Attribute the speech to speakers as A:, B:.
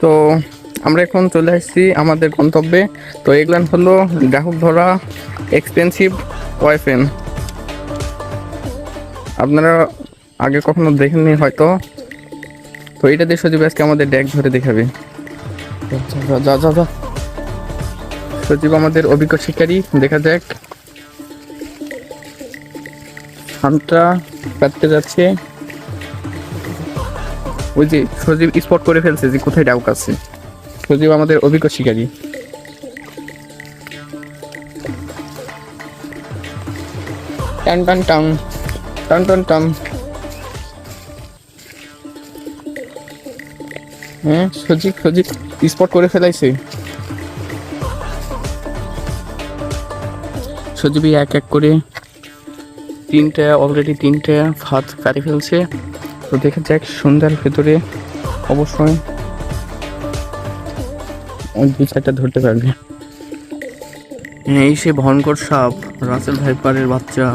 A: তো আমরা এখন চলে আসছি আমাদের গন্তব্যে। তো এগুলান হলো গ্রাহক ধরা এক্সপেন্সিভ ওয়াইফেন আপনারা আগে কখনো দেখেননি হয়তো। তো এটা দিয়ে সজীব আজকে আমাদের ড্যাগ ধরে দেখাবে। যা যা যা যা। সজীব আমাদের অভিজ্ঞ শিকারী দেখা যাক। হামটা কাটতে যাচ্ছে। ওই যে সজীব স্পট করে ফেলছে যে কোথায় ডাউক আছে। সজীব আমাদের অভিজ্ঞ শিকারী। টান টান টান। টান টান টান। হ্যাঁ সজীব সজীব স্পট করে ফেলাইছে। সজীবই এক এক করে তিনটা অলরেডি তিনটা ভাত কাটি ফেলছে। তো দেখা যাক, সন্ধ্যার ভেতরে অবশ্যই দু চারটা ধরতে পারবে। এই সে ভয়ঙ্কর সাপ, রাসেল ভাইপারের বাচ্চা।